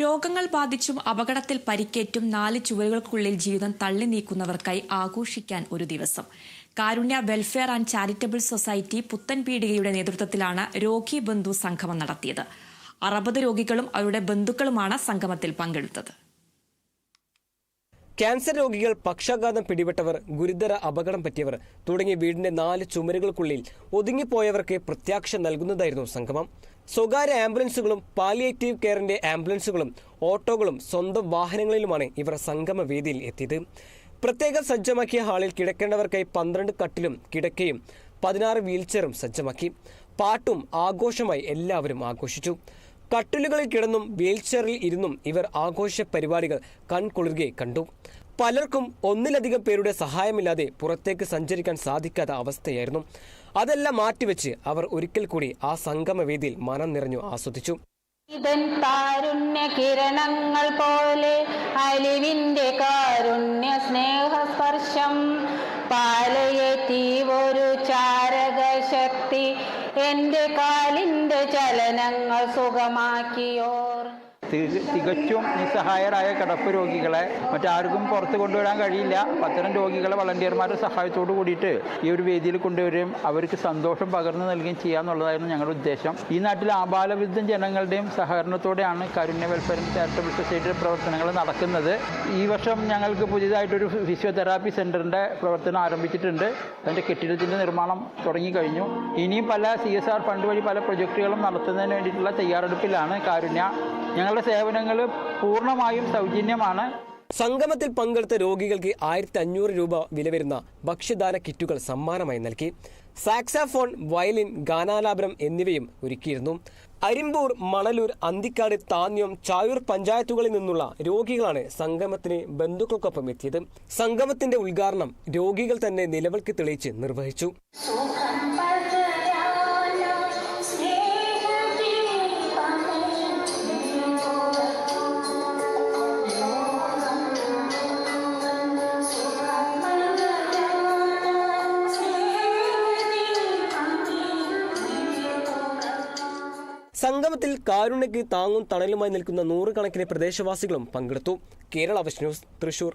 രോഗങ്ങൾ ബാധിച്ചും അപകടത്തിൽ പരിക്കേറ്റും നാല് ചുവരുകൾക്കുള്ളിൽ ജീവിതം തള്ളി നീക്കുന്നവർക്കായി ആഘോഷിക്കാൻ ഒരു ദിവസം. Karunya welfare and charitable society പുത്തൻ പീടികയുടെ നേതൃത്വത്തിലാണ് രോഗി ബന്ധു സംഗമം നടത്തിയത്. അറുപത് രോഗികളും അവരുടെ ബന്ധുക്കളുമാണ് സംഗമത്തിൽ പങ്കെടുത്തത്. ക്യാൻസർ രോഗികൾ പക്ഷാഘാതം പിടിപെട്ടവർ ഗുരുതര അപകടം പറ്റിയവർ തുടങ്ങിയ വീടിന്റെ നാല് ചുമരുകൾക്കുള്ളിൽ ഒതുങ്ങിപ്പോയവർക്ക് പ്രത്യാക്ഷ നൽകുന്നതായിരുന്നു സംഗമം. സ്വകാര്യ ആംബുലൻസുകളും പാലിയേറ്റീവ് കെയറിന്റെ ആംബുലൻസുകളും ഓട്ടോകളും സ്വന്തം വാഹനങ്ങളിലുമാണ് ഇവർ സംഗമ വേദിയിൽ എത്തിയത്. പ്രത്യേകം സജ്ജമാക്കിയ ഹാളിൽ കിടക്കേണ്ടവർക്കായി പന്ത്രണ്ട് കട്ടിലും കിടക്കയും പതിനാറ് വീൽചെയറും സജ്ജമാക്കി. പാട്ടും ആഘോഷമായി എല്ലാവരും ആഘോഷിച്ചു. കട്ടിലുകളിൽ കിടന്നും വീൽചെയറിൽ ഇരുന്നും ഇവർ ആഘോഷ പരിപാടികൾ കൺകുളിർകെ കണ്ടു. പലർക്കും ഒന്നിലധികം പേരുടെ സഹായമില്ലാതെ പുറത്തേക്ക് സഞ്ചരിക്കാൻ സാധിക്കാത്ത അവസ്ഥയായിരുന്നു. അതെല്ലാം മാറ്റിവെച്ച് അവർ ഒരിക്കൽ കൂടി ആ സംഗമവേദിയിൽ മനം നിറഞ്ഞു ആസ്വദിച്ചു. ഇതൻ താരുണ്യ കിരണങ്ങൾ പോലെ അലിവിന്റെ കാരുണ്യ സ്നേഹസ്പർശം പാലയെത്തി ഒരു ചാരക ശക്തി എന്റെ കാലിന്റെ ചലനങ്ങൾ സുഖമാക്കിയോർ. തികച്ചും നിസ്സഹായരായ കിടപ്പ് രോഗികളെ മറ്റാർക്കും പുറത്ത് കൊണ്ടുവരാൻ കഴിയില്ല. അത്തരം രോഗികളെ വളണ്ടിയർമാരുടെ സഹായത്തോട് കൂടിയിട്ട് ഈ ഒരു വേദിയിൽ കൊണ്ടുവരും അവർക്ക് സന്തോഷം പകർന്നു നൽകുകയും ചെയ്യാന്നുള്ളതായിരുന്നു ഞങ്ങളുടെ ഉദ്ദേശം. ഈ നാട്ടിലെ ആബാലവിരുദ്ധ ജനങ്ങളുടെയും സഹകരണത്തോടെയാണ് കാരുണ്യ വെൽഫെയർ ചാരിറ്റബിൾ സൊസൈറ്റിയുടെ പ്രവർത്തനങ്ങൾ നടക്കുന്നത്. ഈ വർഷം ഞങ്ങൾക്ക് പുതിയതായിട്ടൊരു ഫിസിയോതെറാപ്പി സെന്ററിന്റെ പ്രവർത്തനം ആരംഭിച്ചിട്ടുണ്ട്. അതിന്റെ കെട്ടിടത്തിന്റെ നിർമ്മാണം തുടങ്ങിക്കഴിഞ്ഞു ഇനിയും പല സി എസ് ആർ ഫണ്ട് വഴി പല പ്രൊജക്റ്റുകളും നടത്തുന്നതിന് വേണ്ടിയിട്ടുള്ള തയ്യാറെടുപ്പിലാണ് കാരുണ്യ ഞങ്ങളുടെ സേവനങ്ങൾ പൂർണമായും സൗജന്യമാണ്. സംഗമത്തിൽ പങ്കെടുത്ത രോഗികൾക്ക് ആയിരത്തി അഞ്ഞൂറ് രൂപ വില വരുന്ന ഭക്ഷ്യദാന കിറ്റുകൾ സമ്മാനമായി നൽകി. സാക്സാഫോൺ വയലിൻ ഗാനാലാപനം എന്നിവയും ഒരുക്കിയിരുന്നു. അരിമ്പൂർ മണലൂർ അന്തിക്കാട് താന്യം ചായൂർ പഞ്ചായത്തുകളിൽ നിന്നുള്ള രോഗികളാണ് സംഗമത്തിന് ബന്ധുക്കൾക്കൊപ്പം എത്തിയത്. സംഗമത്തിന്റെ ഉദ്ഘാടനം രോഗികൾ തന്നെ നിലവിൽക്ക് തെളിയിച്ച് നിർവഹിച്ചു. സംഗമത്തിൽ കാരുണ്യക്ക് താങ്ങും തണലുമായി നിൽക്കുന്ന നൂറുകണക്കിന് പ്രദേശവാസികളും പങ്കെടുത്തു. കേരള ന്യൂസ് തൃശൂർ.